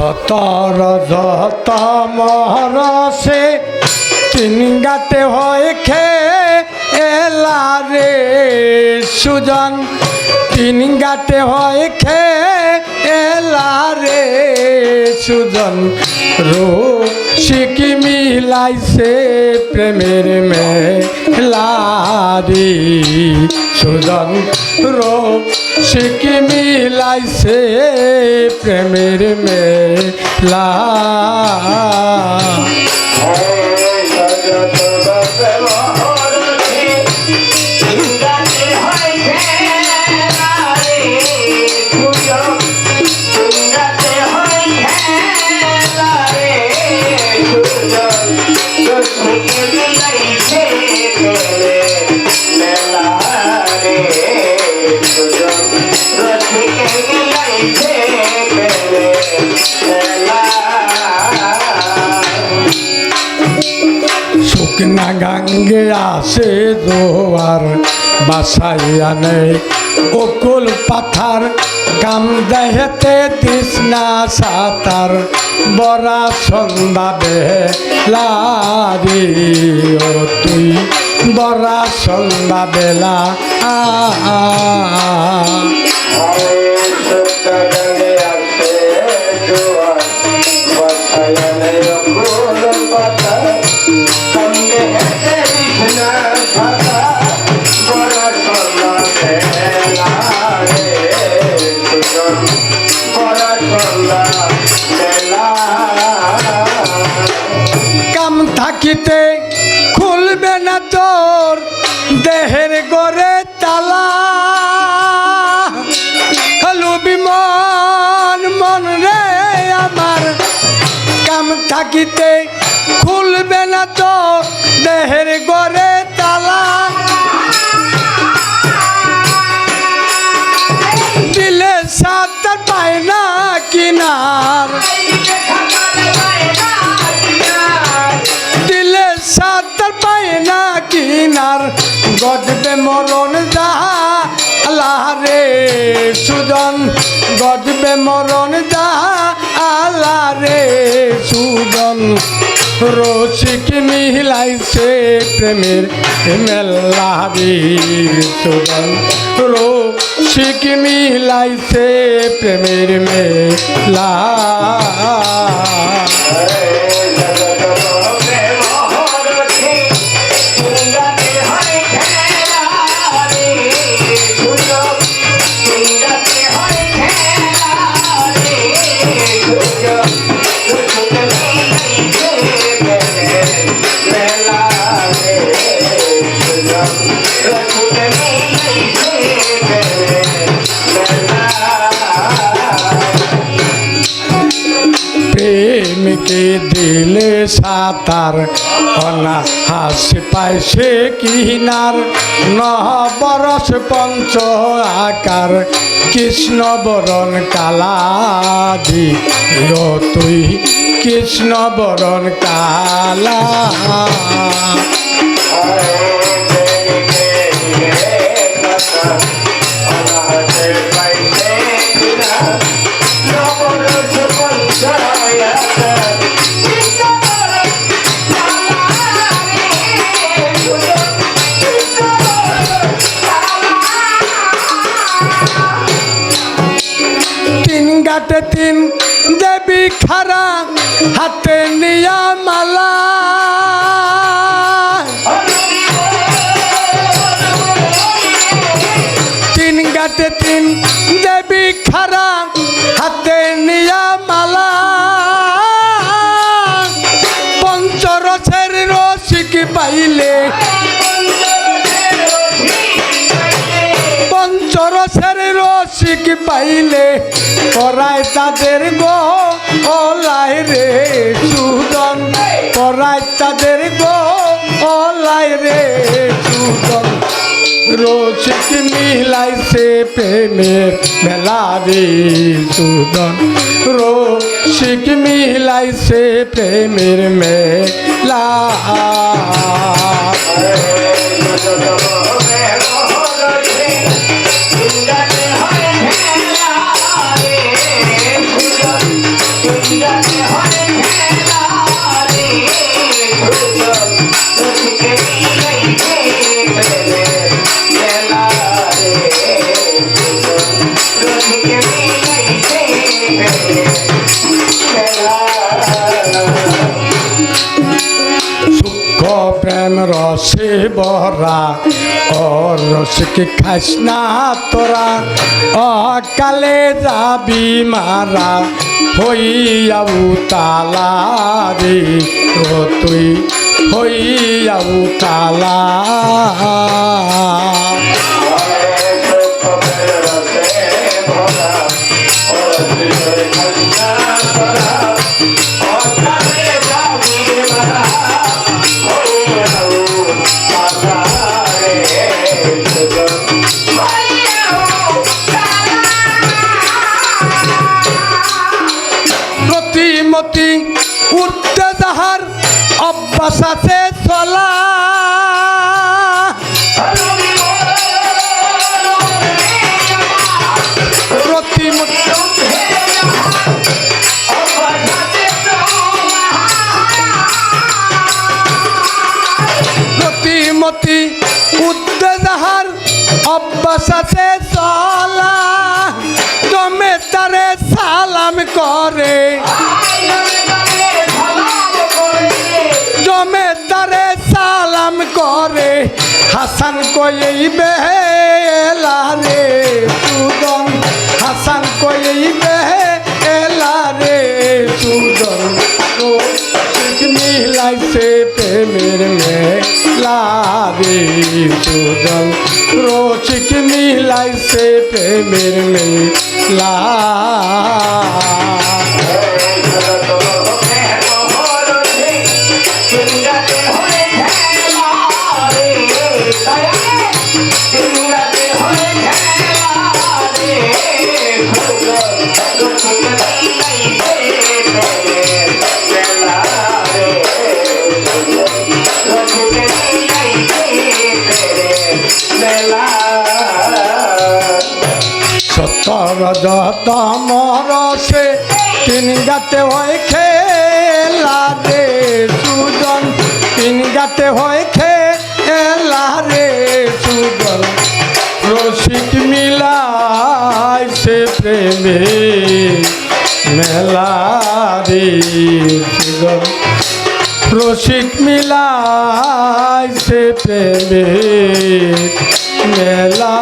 সতর যত মহরসে তিন গাতে হয় খে এলা রে সুজন। তিন গাতে হয় খে এলা রে সুজন। রো শিকি মিলাইছে প্রেমের মেলারি সুজন রো শিকি মিলাইছে প্রেমের মেলা? শুকনা গাঙ্গে আসে দোয়ার বাসাইয়া নেই অকুল পাথার, কাম দেহেতে তৃষ্ণা সাতার। বরা সন্ধ্যা বেলারি ও তুই, বরা সন্ধ্যা বেলা। আ কাম থাকিতে খুলবে না তোর দেহের গড়ে তালা। হলু বিমন মন রে আমার। কাম থাকিতে খুলবে না তো দেহের গড়ে গডবে মরণ যাহা আল্লাহ রে সুজন গডবে মরণ যাহা আল্লাহ রে সুজন। রসিক মিলাইছে প্রেমের মেলাবি সুজন। রসিক মিলাইছে প্রেমের মেলা Yeah. প্রেমকে দিলে সাতার অনা হাসি পাইছে কিনার নহ বরস পঞ্চ আকার কৃষ্ণ বরণ কালাদি তুই কৃষ্ণ বরণ কালা তিন তিন দেবী খারা হাতে নিয়া মালা। তিন গাতে তিন দেবী খারা হাতে নিয়া মালা। পঞ্চরসের রসিক পাইলে। পঞ্চরসের রসিক পাইলে। করায় তাদের গো ওলাই রে সুদন। করায় তাদের গো ওলাই রে সুদন। রসিক মিলাইছে প্রেমের মেলা রে সুদন। রসিক মিলাইছে প্রেমের মেলা। প্রেম রসে বরা ও রসকে খাস না তোরা, অকালে যাবি মারা হইয়াউ তালা রে, ও তুই হইয়াউ তালা। প্রতিমতি উঠতে যাহার অভ্যাস আছে চলা। উঠতে যাহার অভ্যাস আছে চলা তুমি তারে সালাম করে। জমে তারে সালাম করে। হাসান কই বেলা রে সুদন। হাসান কই বেলা রে সুদন রসিক মিলাইছে প্রেমের মেলা। সতর যত মরসে, তিন গাতে হয় খেলা রে সুজন। তিন গাতে হয় খেলা রে সুজন। রসিক মিলাই সে প্রেমে মেলা রে সুজন। রসিক মিলাই সে প্রেমে মেলা